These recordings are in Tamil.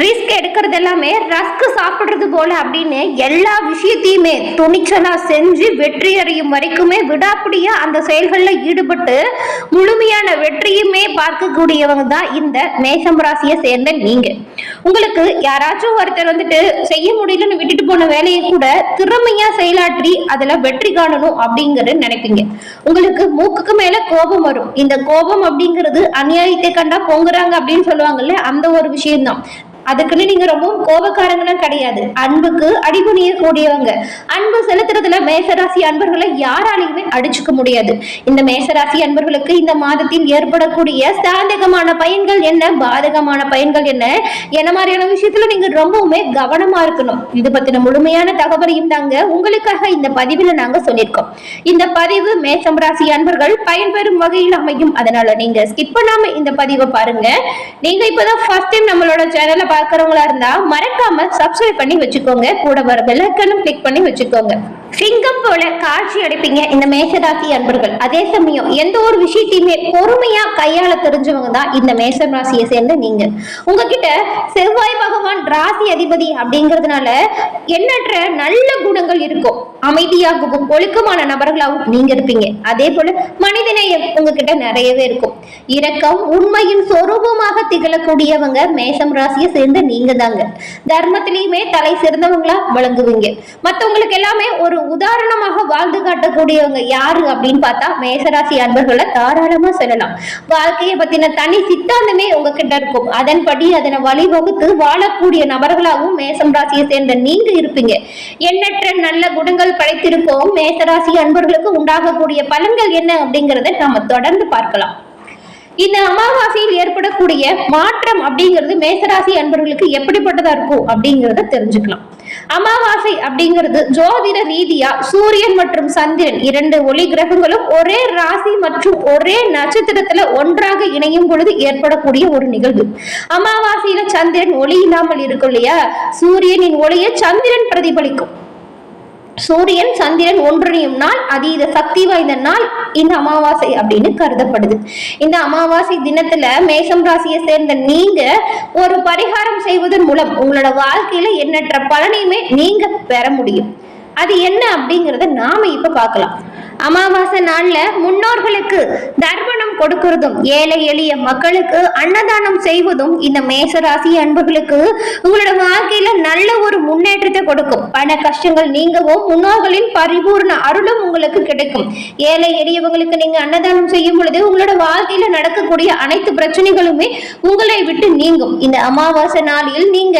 ரிஸ்க் எடுக்கிறது எல்லாமே ரஸ்க் சாப்பிடுறது போல அப்படின்னு எல்லா விஷயத்தையுமே துணிச்சலா செஞ்சு வெற்றி அடையும் வரைக்குமே விடாப்பிடியா அந்த செயல்களில் ஈடுபட்டு முழுமையான வெற்றியுமே பார்க்கக்கூடியவங்க தான் இந்த மேஷம் ராசியை சேர்ந்த நீங்க. உங்களுக்கு யாராச்சும் ஒருத்தர் வந்துட்டு செய்ய முடியலன்னு விட்டுட்டு போன வேலையை கூட திறமையா செயலாற்றி அதுல வெற்றி காணணும் அப்படிங்கறது நினைப்பீங்க. உங்களுக்கு மூக்குக்கு மேல கோபம் வரும். இந்த கோபம் அப்படிங்கிறது அநியாயத்தை கண்டா பொங்குறாங்க அப்படின்னு சொல்லுவாங்கல்ல அந்த ஒரு விஷயம்தான். அதுக்குன்னு நீங்க ரொம்பவும் கோபக்காரங்களும் கிடையாது. அன்புக்கு அடிபணிய கூடியவங்க அன்பு செலுத்துறதுல மேசராசி அன்பர்களை யாராலையுமே அடிச்சுக்க முடியாது. இந்த மேசராசி அன்பர்களுக்கு இந்த மாதத்தில் ஏற்படக்கூடிய சாதகமான பயன்கள் என்ன? பாதகமான பயன்கள் என்ன? என்ன மாதிரியான விஷயத்துல நீங்க ரொம்பவுமே கவனமா இருக்கணும். இது பத்தின முழுமையான தகவலையும் தாங்க உங்களுக்காக இந்த பதிவுல நாங்க சொல்லியிருக்கோம். இந்த பதிவு மேசம் ராசி அன்பர்கள் பயன்பெறும் வகையில் அமையும். அதனால நீங்க ஸ்கிப் பண்ணாம இந்த பதிவை பாருங்க. நீங்க இப்பதான் ஃபர்ஸ்ட் டைம் நம்மளோட சேனலை பாக்குறவங்களா இருந்தா மறக்காம சப்ஸ்கிரைப் பண்ணி வச்சுக்கோங்க. கூட வர பெல் ஐக்கனும் கிளிக் பண்ணி வச்சுக்கோங்க. சிங்கம் போல காட்சி அடிப்பீங்க இந்த மேஷராசி அன்பர்கள். அதே சமயம் எந்த ஒரு விஷயத்தையுமே பொறுமையா கையாள தெரிஞ்சவங்க தான் இந்த மேஷம் ராசியை சேர்ந்த நீங்க உங்ககிட்ட செவ்வாய் பகவான் ராசி அதிபதி அப்படிங்கிறதுனால எண்ணற்ற நல்ல குணங்கள் இருக்கும். அமைதியாகவும் ஒழுக்கமான நபர்களாகவும் நீங்க இருப்பீங்க. அதே போல மனிதநேயம் உங்ககிட்ட நிறையவே இருக்கும். இரக்கம் உண்மையின் சொரூபமாக திகழக்கூடியவங்க மேஷம் ராசியை சேர்ந்த நீங்க தாங்க. தர்மத்திலையுமே தலை சிறந்தவங்களா விளங்குவீங்க மத்தவங்களுக்கு எல்லாமே ஒரு உதாரணமாக வாழ்ந்து காட்டக்கூடியவங்க யாரு அப்படின்னு பார்த்தா மேசராசி அன்பர்களை தாராளமா சொல்லலாம். வாழ்க்கையை பத்தின தனி சித்தாந்தமே உங்ககிட்ட இருக்கும். அதன்படி அதனை வழிவகுத்து வாழக்கூடிய நபர்களாகவும் மேசம் ராசியை சேர்ந்த நீங்க இருப்பீங்க. எண்ணற்ற நல்ல குணங்கள் படைத்திருக்கோம் மேசராசி அன்பர்களுக்கு உண்டாகக்கூடிய பலன்கள் என்ன அப்படிங்கறத நாம தொடர்ந்து பார்க்கலாம். இந்த அமாவாசையில் ஏற்படக்கூடிய மாற்றம் அப்படிங்கிறது மேசராசி அன்பர்களுக்கு எப்படிப்பட்டதா இருக்கும் அப்படிங்கிறத தெரிஞ்சுக்கலாம். அமாவாசை அப்படிங்கிறது ஜோதிட ரீதியா சூரியன் மற்றும் சந்திரன் இரண்டு ஒளி கிரகங்களும் ஒரே ராசி மற்றும் ஒரே நட்சத்திரத்துல ஒன்றாக இணையும் பொழுது ஏற்படக்கூடிய ஒரு நிகழ்வு. அமாவாசையில சந்திரன் ஒளி இல்லாமல் இருக்கும் இல்லையா? சூரியனின் ஒளியை சந்திரன் பிரதிபலிக்கும். சூரியன் சந்திரன் ஒன்றிணையும் நாள் அதீத சக்தி வாய்ந்த நாள் இந்த அமாவாசை அப்படின்னு கருதப்படுது. இந்த அமாவாசை தினத்துல மேசம் ராசியை சேர்ந்த நீங்க ஒரு பரிகாரம் செய்வதன் மூலம் உங்களோட வாழ்க்கையில எண்ணற்ற பலனையுமே நீங்க பெற முடியும். அது என்ன அப்படிங்கறத நாம இப்ப பார்க்கலாம். அமாவாசை நாள்ல முன்னோர்களுக்கு தர்ப்பணம் கொடுக்கறதும் ஏழை எளிய மக்களுக்கு அன்னதானம் செய்வதும் இந்த மேசராசி அன்புகளுக்கு உங்களோட வாழ்க்கையில நல்ல ஒரு முன்னேற்றத்தை கொடுக்கும். பண கஷ்டங்கள் நீங்கவும் முன்னோர்களின் பரிபூர்ண அருளும் உங்களுக்கு கிடைக்கும். ஏழை எளியவங்களுக்கு நீங்க அன்னதானம் செய்யும் பொழுது உங்களோட வாழ்க்கையில நடக்கக்கூடிய அனைத்து பிரச்சனைகளுமே உங்களை விட்டு நீங்கும். இந்த அமாவாசை நாளில் நீங்க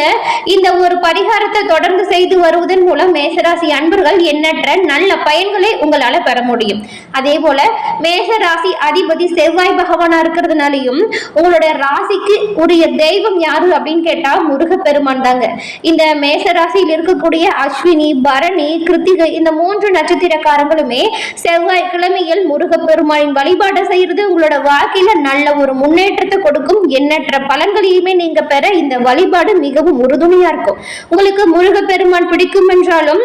இந்த ஒரு பரிகாரத்தை தொடர்ந்து செய்து வருவதன் மூலம் மேசராசி அன்பர்கள் எண்ணற்ற நல்ல பயன்களை உங்களால பெற முடியும். அதே போல மேஷ ராசி அதிபதி செவ்வாய் பகவானா இருக்கிறதுனாலையும் உங்களோட ராசிக்கு உரிய தெய்வம் யாரு அப்படின்னு கேட்டா முருகப்பெருமான் தாங்க. இந்த மேஷ ராசியில் இருக்கக்கூடிய அஸ்வினி பரணி கிருத்திகை இந்த மூன்று நட்சத்திரக்காரங்களுமே செவ்வாய் கிழமையில் முருகப்பெருமானின் வழிபாடு செய்யறது உங்களோட வாழ்க்கையில நல்ல ஒரு முன்னேற்றத்தை கொடுக்கும். எண்ணற்ற பலன்களையுமே நீங்க பெற இந்த வழிபாடு மிகவும் உறுதுணையா இருக்கும். உங்களுக்கு முருகப்பெருமான் பிடிக்கும் என்றாலும்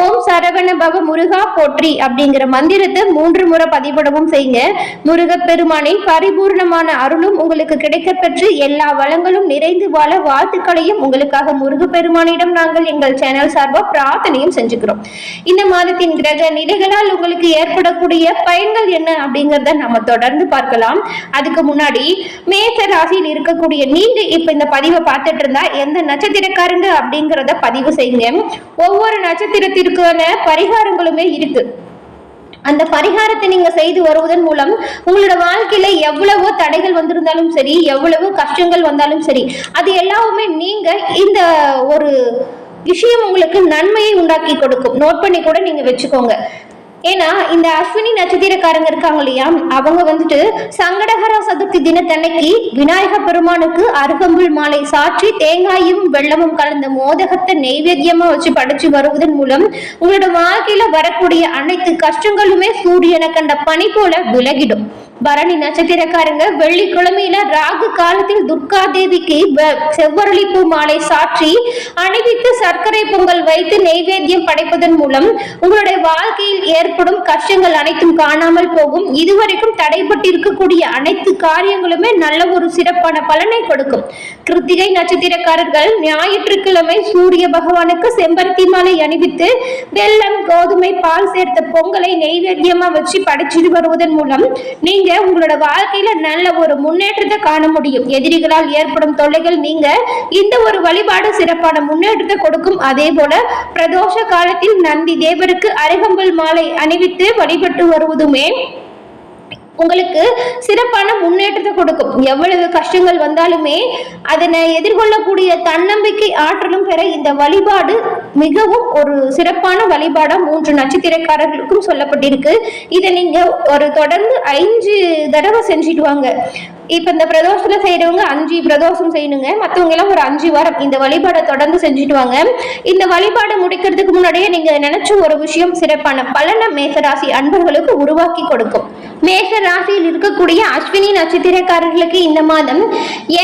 ஓம் சரவண பவ முருகா போற்றி அப்படிங்கிற மந்திரத்தை மூன்று முறை பதிவிடவும் செய்யுங்க. முருகப்பெருமானின் பரிபூர்ணமான அருளும் உங்களுக்கு கிடைக்கப் பெற்று எல்லா வளங்களும் நிறைந்து வாழ வாழ்த்துக்களையும் உங்களுக்காக முருகப்பெருமானிடம் நாங்கள் எங்கள் சேனல் சார்பாக பிரார்த்தனையும் செஞ்சுக்கிறோம். இந்த மாதத்தின் கிரக நிலைகளால் உங்களுக்கு ஏற்படக்கூடிய பயன்கள் என்ன அப்படிங்கிறத நம்ம தொடர்ந்து பார்க்கலாம். அதுக்கு முன்னாடி மேச ராசியில் இருக்கக்கூடிய நீங்க இப்ப இந்த பதிவை பார்த்துட்டு இருந்தா எந்த நட்சத்திரக்காரங்க அப்படிங்கிறத பதிவு செய்யுங்க. ஒவ்வொரு இதற்கான பரிகாரங்களுமே இருக்கு. அந்த பரிகாரத்தை நீங்க செய்து வருவதன் மூலம் உங்களோட வாழ்க்கையில எவ்வளவோ தடைகள் வந்திருந்தாலும் சரி எவ்வளவோ கஷ்டங்கள் வந்தாலும் சரி அது எல்லாமே நீங்க இந்த ஒரு விஷயம் உங்களுக்கு நன்மையை உண்டாக்கி கொடுக்கும். நோட் பண்ணி கூட நீங்க வச்சுக்கோங்க. ஏன்னா இந்த அஸ்வினி நட்சத்திரக்காரங்க இருக்காங்க இல்லையா? அவங்க வந்துட்டு சங்கடகர சதுர்த்தி தினத்தன்னைக்கு விநாயக பெருமானுக்கு அருகம்புல் மாலை சாற்றி தேங்காயும் வெள்ளமும் கலந்த மோதகத்தை நெய்வேத்தியமா வச்சு படைச்சு வருவதன் மூலம் உங்களோட வாழ்க்கையில வரக்கூடிய அனைத்து கஷ்டங்களுமே சூரியனை கண்ட பனி போல விலகிடும். பரணி நட்சத்திரக்காரங்க வெள்ளிக்கிழமையில ராகு காலத்தில் துர்கா தேவிக்கு வ- மாலை சாற்றி அணிவித்து சர்க்கரை பொங்கல் வைத்து நெய்வேத்தியம் படைப்பதன் மூலம் உங்களுடைய வாழ்க்கையில் ஏற்படும் கஷ்டங்கள் அனைத்தும் காணாமல் போகும். இதுவரைக்கும் தடைபட்டிருக்கக்கூடிய அனைத்து காரியங்களுமே நல்ல ஒரு சிறப்பான பலனை கொடுக்கும். கிருத்திகை நட்சத்திரக்காரர்கள் ஞாயிற்றுக்கிழமை சூரிய பகவானுக்கு செம்பருத்தி மாலை அணிவித்து வெள்ளம் கோதுமை பால் சேர்த்த பொங்கலை நெய்வேத்தியமா வச்சு படைச்சிட்டு வருவதன் மூலம் நீங்க உங்களோட வாழ்க்கையில நல்ல ஒரு முன்னேற்றத்தை காண முடியும். எதிரிகளால் ஏற்படும் தொல்லைகள் நீங்க இந்த ஒரு வழிபாடு சிறப்பான முன்னேற்றத்தை கொடுக்கும். அதே போல பிரதோஷ காலத்தில் நந்தி தேவருக்கு அரிகம்பல் மாலை அணிவித்து வழிபட்டு வருவதுமே உங்களுக்கு சிறப்பான முன்னேற்றத்தை கொடுக்கும். எவ்வளவு கஷ்டங்கள் வந்தாலுமே அதனை எதிர்கொள்ளக்கூடிய தன்னம்பிக்கை ஆற்றலும் பெற இந்த வழிபாடு மிகவும் ஒரு சிறப்பான வழிபாடா மூன்று நட்சத்திரக்காரர்களுக்கும் சொல்லப்பட்டிருக்கு. இதை நீங்க ஒரு தொடர்ந்து ஐந்து தடவை செஞ்சுட்டு வாங்க. இப்ப இந்த பிரதோஷத்துல செய்யறவங்க அஞ்சு பிரதோஷம் செய்யணுங்க. மத்தவங்க எல்லாம் ஒரு அஞ்சு வாரம் இந்த வழிபாடை தொடர்ந்து செஞ்சுட்டு வாங்க. இந்த வழிபாடை முடிக்கிறதுக்கு முன்னாடியே நீங்க நினைச்ச ஒரு விஷயம் சிறப்பான பலனை மேசராசி அன்பர்களுக்கு உருவாக்கி கொடுக்கும். மேஷ ராசியில் இருக்கக்கூடிய அஸ்வினி நட்சத்திரக்காரர்களுக்கு இந்த மாதம்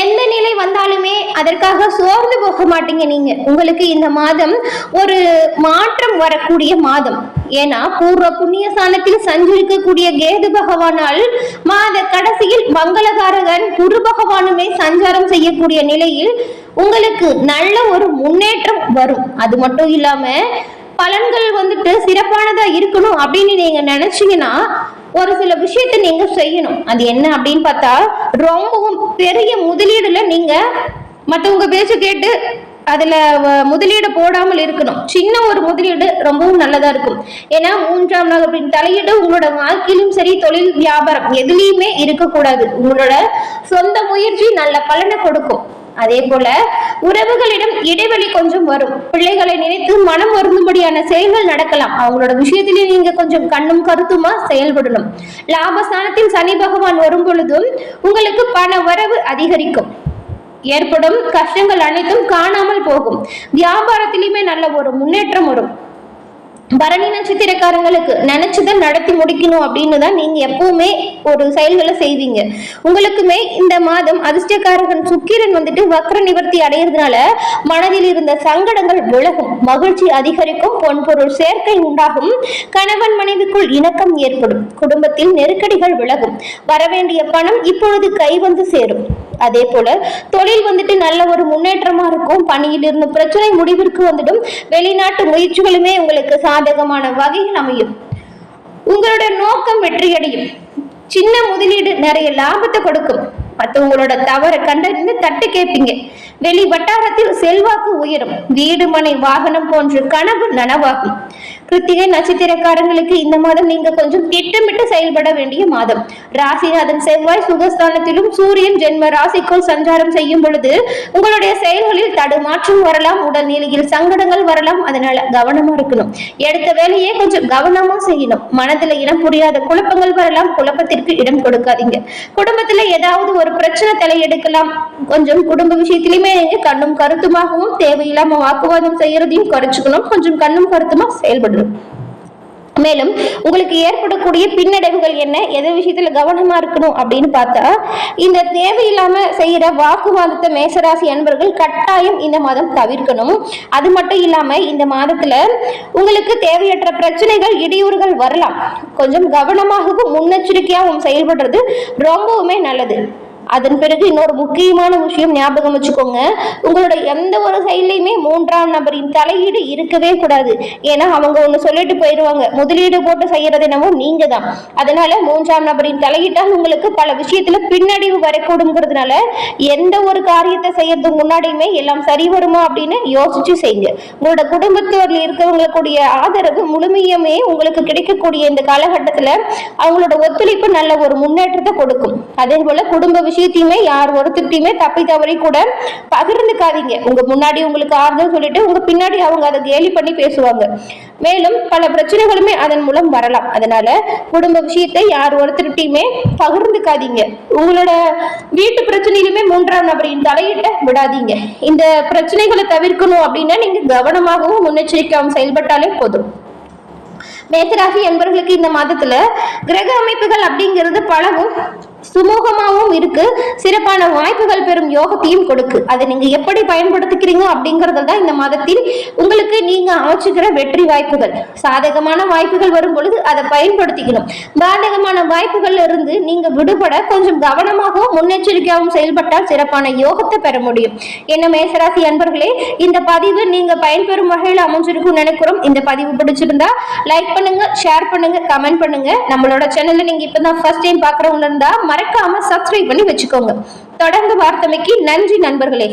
எந்த நிலை வந்தாலுமே அதற்காக சோர்ந்து போக மாட்டீங்க நீங்க. உங்களுக்கு இந்த மாதம் ஒரு மாற்றம் வரக்கூடிய மாதம். ஏன்னா பூர்வ புண்ணிய ஸ்தானத்தில் சஞ்சரிக்கக்கூடிய கேது பகவானால் மாத கடைசியில் மங்களகாரகன் குரு பகவானுமே சஞ்சாரம் செய்யக்கூடிய நிலையில் உங்களுக்கு நல்ல ஒரு முன்னேற்றம் வரும். அது மட்டும் இல்லாம பலன்கள் வந்துட்டு சிறப்பானதா இருக்கணும் அப்படின்னு நீங்க நினைச்சீங்கன்னா ஒரு சில விஷயத்தை நீங்க செய்யணும். அது என்ன அப்படின்னு பார்த்தா ரொம்பவும் பெரிய முதலீடுல நீங்க மத்தவங்க பேச்சு கேட்டு அதுல முதலீடு போடாமல் இருக்கணும். சின்ன ஒரு முதலீடு ரொம்பவும் நல்லதா இருக்கும். ஏன்னா மூன்றாம் நகரின் தலையீடு உங்களோட வாழ்க்கையிலும் சரி தொழில் வியாபாரம் எதுலேயுமே இருக்கக்கூடாது. உங்களோட சொந்த முயற்சி நல்ல பலனை கொடுக்கும். அதே போல உறவுகளிடம் இடைவெளி கொஞ்சம் வரும். பிள்ளைகளை நினைத்து மனம் வருந்தும்படியான செயல்கள் நடக்கலாம். அவங்களோட விஷயத்திலே நீங்க கொஞ்சம் கண்ணும் கருத்துமா செயல்படணும். லாபஸ்தானத்தில் சனி பகவான் வரும் பொழுதும் உங்களுக்கு பண வரவு அதிகரிக்கும். ஏற்படும் கஷ்டங்கள் அனைத்தும் காணாமல் போகும். வியாபாரத்திலுமே நல்ல ஒரு முன்னேற்றம் வரும். பரணி நட்சத்திரக்காரங்களுக்கு நினைச்சதை நடத்தி முடிக்கணும் அப்படின்னு தான் நீங்க எப்பவுமே ஒரு செயல்களை செய்வீங்க. உங்களுக்குமே இந்த மாதம் அதிர்ஷ்டக்காரகன் சுக்கிரன் வந்துட்டு வக்ர நிவர்த்தி அடையிறதுனால மனதில் இருந்த சங்கடங்கள் விலகும். மகிழ்ச்சி அதிகரிக்கும். பொன்பொருள் சேர்க்கை உண்டாகும். கணவன் மனைவிக்குள் இணக்கம் ஏற்படும். குடும்பத்தில் நெருக்கடிகள் விலகும். வரவேண்டிய பணம் இப்பொழுது கை வந்து சேரும். அதே போல தொழில் வந்துட்டு நல்ல ஒரு முன்னேற்றமா இருக்கும். பணியில் இருந்த பிரச்சனை முடிவிற்கு வந்துடும். வெளிநாட்டு முயற்சிகளுமே உங்களுக்கு சாதகமான வகையில் அமையும். உங்களோட நோக்கம் வெற்றியடையும். சின்ன முதலீடு நிறைய லாபத்தை கொடுக்கும். மற்றவங்களோட தவறை கண்டறிந்து தட்டு கேட்பீங்க. வெளி வட்டாரத்தில் செல்வாக்கு உயரும். வீடு மனை வாகனம் போன்ற கனவு நனவாகும். கிருத்திகை நட்சத்திரக்காரங்களுக்கு இந்த மாதம் நீங்க கொஞ்சம் திட்டமிட்டு செயல்பட வேண்டிய மாதம். ராசிநாதன் செவ்வாய் சுகஸ்தானத்திலும் சூரியன் ஜென்ம ராசிக்குள் சஞ்சாரம் செய்யும் பொழுது உங்களுடைய செயல்களில் தடுமாற்றம் வரலாம் உடல் நிலையில் சங்கடங்கள் வரலாம் அதனால கவனமா இருக்கணும். எடுத்த வேலையே கொஞ்சம் கவனமா செய்யணும். மனதுல இடம் புரியாத குழப்பங்கள் வரலாம் குழப்பத்திற்கு இடம் கொடுக்காதீங்க. குடும்பத்துல ஏதாவது ஒரு பிரச்சனை தலையெடுக்கலாம். கொஞ்சம் குடும்ப விஷயத்திலுமே நீங்க கண்ணும் கருத்துமாகவும் தேவையில்லாம வாக்குவாதம் செய்யறதையும் குறைச்சுக்கணும். கொஞ்சம் கண்ணும் கருத்துமா செயல்படணும். மேலும் உங்களுக்கு ஏற்படக்கூடிய பின்னடைவுகள் என்ன? எது விஷயத்துல கவனமா இருக்கணும் அப்படின்னு பார்த்தா இந்த தேவையில்லாம செய்யற வாக்குவாதத்தை மேசராசி அன்பர்கள் கட்டாயம் இந்த மாதம் தவிர்க்கணும். அது மட்டும் இல்லாம இந்த மாதத்துல உங்களுக்கு தேவையற்ற பிரச்சனைகள் இடையூறுகள் வரலாம். கொஞ்சம் கவனமாகவும் முன்னெச்சரிக்கையாகவும் செயல்படுறது ரொம்பவுமே நல்லது. அதன் பிறகு இன்னொரு முக்கியமான விஷயம் ஞாபகம் வச்சுக்கோங்க. உங்களோட எந்த ஒரு செயலையுமே மூன்றாம் நபரின் தலையீடு இருக்கவே கூடாது. ஏன்னா அவங்க ஒன்று சொல்லிட்டு போயிடுவாங்க முதலீடு போட்டு செய்யறது என்னவோ நீங்க தான் அதனால மூன்றாம் நபரின் தலையீட்டால் உங்களுக்கு பல விஷயத்துல பின்னடைவு வரக்கூடுங்கிறதுனால எந்த ஒரு காரியத்தை செய்யறதுக்கு முன்னாடியுமே எல்லாம் சரி வருமா அப்படின்னு யோசிச்சு செய்யுங்க. உங்களோட குடும்பத்தோர்ல இருக்கவங்களுடைய ஆதரவு முழுமையுமே உங்களுக்கு கிடைக்கக்கூடிய இந்த காலகட்டத்துல அவங்களோட ஒத்துழைப்பு நல்ல ஒரு முன்னேற்றத்தை கொடுக்கும். அதே போல குடும்ப விஷயம் விஷயத்தையுமே யார் ஒருத்தர்கிட்டயுமே தப்பி தவறி கூட பகிர்ந்துக்காதீங்க. உங்க முன்னாடி உங்களுக்கு ஆறுதல் சொல்லிட்டு உங்க பின்னாடி அவங்க அதை கேலி பண்ணி பேசுவாங்க. மேலும் பல பிரச்சனைகளுமே அதன் மூலம் வரலாம். அதனால குடும்ப விஷயத்தை யார் ஒருத்தர்கிட்டயுமே பகிர்ந்துக்காதீங்க. உங்களோட வீட்டு பிரச்சனையிலுமே மூன்றாம் நபரின் தலையிட்ட விடாதீங்க. இந்த பிரச்சனைகளை தவிர்க்கணும் அப்படின்னா நீங்க கவனமாகவும் முன்னெச்சரிக்கையாகவும் செயல்பட்டாலே போதும். மேசராசி என்பவர்களுக்கு இந்த மாதத்துல கிரக அமைப்புகள் அப்படிங்கிறது பலவும் சுமூகமாகவும் இருக்கு. சிறப்பான வாய்ப்புகள் பெறும் யோகத்தையும் கொடுக்கு. அதை நீங்க எப்படி பயன்படுத்திக்கிறீங்க அப்படிங்கறது தான் இந்த மாதத்தில் உங்களுக்கு நீங்க அமைச்சுக்கிற வெற்றி வாய்ப்புகள். சாதகமான வாய்ப்புகள் வரும் பொழுது அதை பயன்படுத்திக்கணும். பாதகமான வாய்ப்புகள்ல இருந்து நீங்க விடுபட கொஞ்சம் கவனமாகவும் முன்னெச்சரிக்கையாகவும் செயல்பட்டால் சிறப்பான யோகத்தை பெற முடியும். என்ன மேசராசி அன்பர்களே இந்த பதிவு நீங்க பயன்பெறும் வகையில் அமைஞ்சிருக்கும் நினைக்கிறோம். இந்த பதிவு பிடிச்சிருந்தா லைக் பண்ணுங்க ஷேர் பண்ணுங்க கமெண்ட் பண்ணுங்க. நம்மளோட சேனல்ல நீங்க இப்பதான் ஃபர்ஸ்ட் டைம் பாக்குறவங்க இருந்தா மறக்காம சப்ஸ்கிரைப் பண்ணி வச்சுக்கோங்க. தொடர்ந்து வார்த்தமைக்கு நன்றி நண்பர்களே.